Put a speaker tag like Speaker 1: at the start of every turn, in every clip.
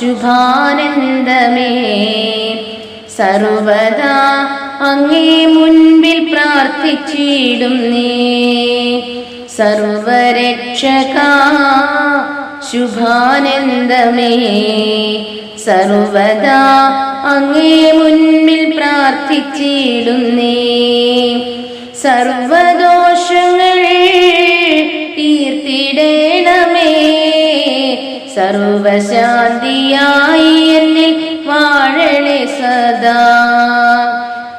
Speaker 1: ശുഭാനന്ദമേ. സർവദാ അങ്ങേ മുൻപിൽ പ്രാർത്ഥിച്ചിടും നീ. സർവരക്ഷക ശുഭാനന്ദമേ. സർവദാ അങ്ങേ മുൻപിൽ പ്രാർത്ഥിച്ചിടും നീ. സർവദോഷങ്ങൾ സർവശാന്തിയായി എന്നിൽ വാഴണേ സദാ.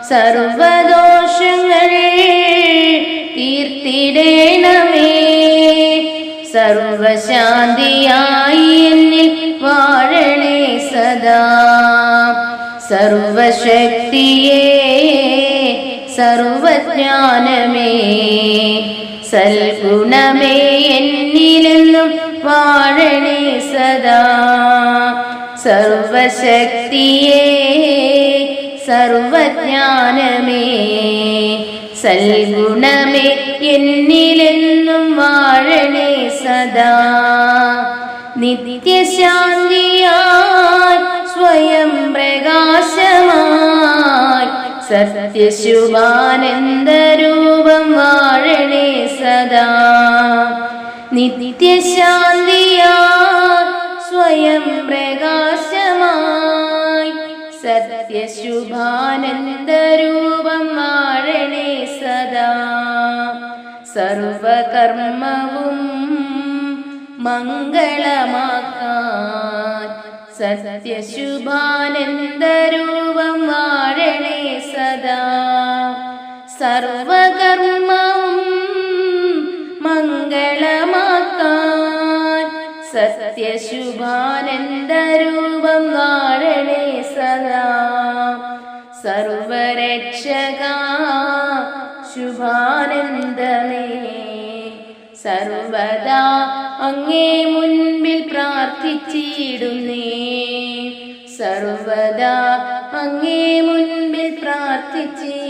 Speaker 1: സർവദോഷങ്ങളെ തീർത്തിടേണമേ. സർവശാന്തിയായി എന്നിൽ വാഴണേ സദാ. സർവശക്തിയേ സർവജ്ഞാനമേ. സൽഗുണമേ എന്നിലെന്നും വാഴണേ സദാ സർവശക്തിയേ സർവജ്ഞാനമേ സൽഗുണമേ എന്നിലെന്നും വാഴണേ സദാ. നിത്യശാന്തിയായി സ്വയം പ്രകാശമായി സത്യശുഭാനന്ദരൂപം വാഴണേ സദാ. നിത്യശാന്തിയായി സ്വയം പ്രകാശമായി സത്യശുഭാനന്ദരൂപം വാഴണേ സദാ. സർവകർമ്മവും മംഗളമാക്കാൻ സത്യശുഭാനന്ദരൂപം വാഴണേ സദാ. സർവകർമ്മവും സത്യശുഭാനന്ദരൂപം വാഴണേ സദാ. സർവരക്ഷക ശുഭാനന്ദമേ. സർവദാ അങ്ങേ മുൻപിൽ പ്രാർത്ഥിച്ചിടുന്നേ. സർവദാ അങ്ങേ മുൻപിൽ പ്രാർത്ഥിച്ചിടുന്നേ